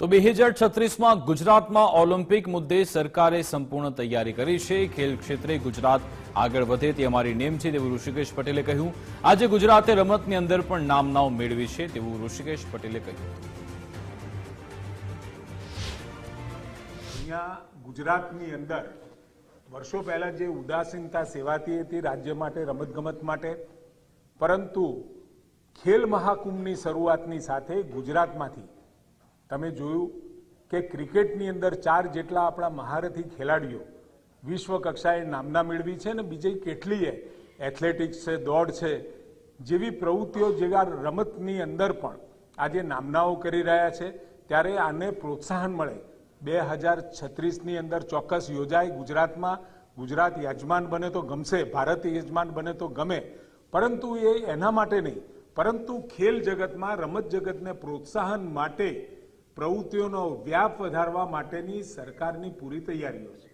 તો બે હજાર છત્રીસમાં ગુજરાતમાં ઓલિમ્પિક મુદ્દે સરકારે સંપૂર્ણ તૈયારી કરી છે. ખેલ ક્ષેત્રે ગુજરાત આગળ વધે તે અમારી નેમ છે તેવું ઋષિકેશ પટેલે કહ્યું. આજે ગુજરાતે રમતની અંદર પણ નામનાઓ મેળવી છે તેવું ઋષિકેશ પટેલે કહ્યું. અહીંયા ગુજરાતની અંદર વર્ષો પહેલા જે ઉદાસીનતા સેવાતી હતી રાજ્ય માટે, રમતગમત માટે, પરંતુ ખેલ મહાકુંભની શરૂઆતની સાથે ગુજરાતમાંથી તમે જોયું કે ક્રિકેટની અંદર ચાર જેટલા આપણા મહારથી ખેલાડીઓ વિશ્વ કક્ષાએ નામના મેળવી છે ને બીજી કેટલીય એથ્લેટિક્સ છે, દોડ છે, જેવી પ્રવૃત્તિઓ જેવા રમતની અંદર પણ આજે નામનાઓ કરી રહ્યા છે. ત્યારે આને પ્રોત્સાહન મળે. બે હજાર છત્રીસની અંદર ચોક્કસ યોજાય. ગુજરાતમાં ગુજરાત યજમાન બને તો ગમશે, ભારત યજમાન બને તો ગમે. પરંતુ એ એના માટે નહીં. પરંતુ ખેલ જગતમાં, રમત જગતને પ્રોત્સાહન માટે પ્રવૃત્તિઓનો વ્યાપ વધારવા માટેની સરકારની પૂરી તૈયારીઓ છે.